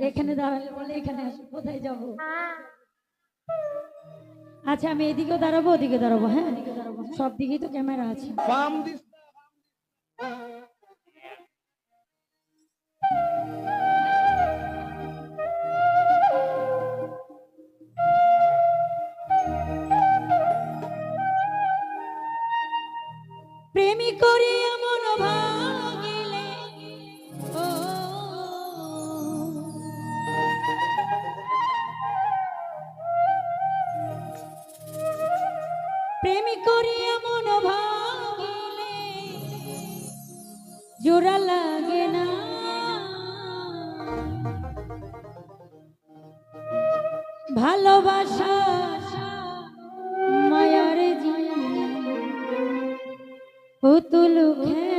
এখানে দাঁড়ালে বলে এখানে আসো কোথায় যাব? আচ্ছা আমি এদিকেও দাঁড়াবো ওদিকে দাঁড়াবো হ্যাঁ? সব দিকেই তো ক্যামেরা আছে। প্রেমী করি প্রেমী মন ভাঙিলে। জোড়া লাগে না। ভালোবাসা মায়ারে জিনিস পুতুল খেলা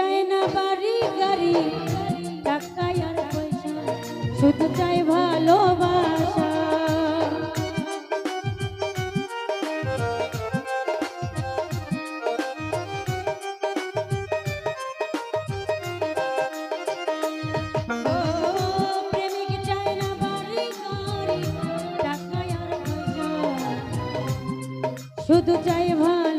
চায় না বাড়ি গাড়ি টাকা আর পয়সা শুধু চাই ভালোবাসা। শুধু চাই ভালোবাসা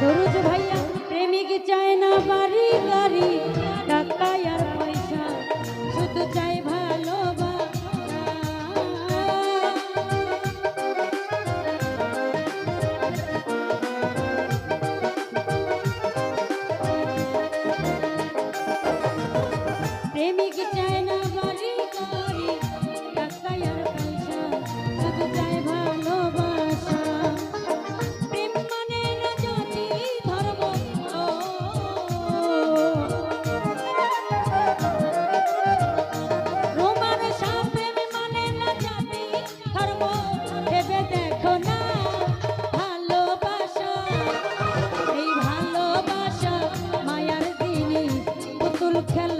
সূর্য tell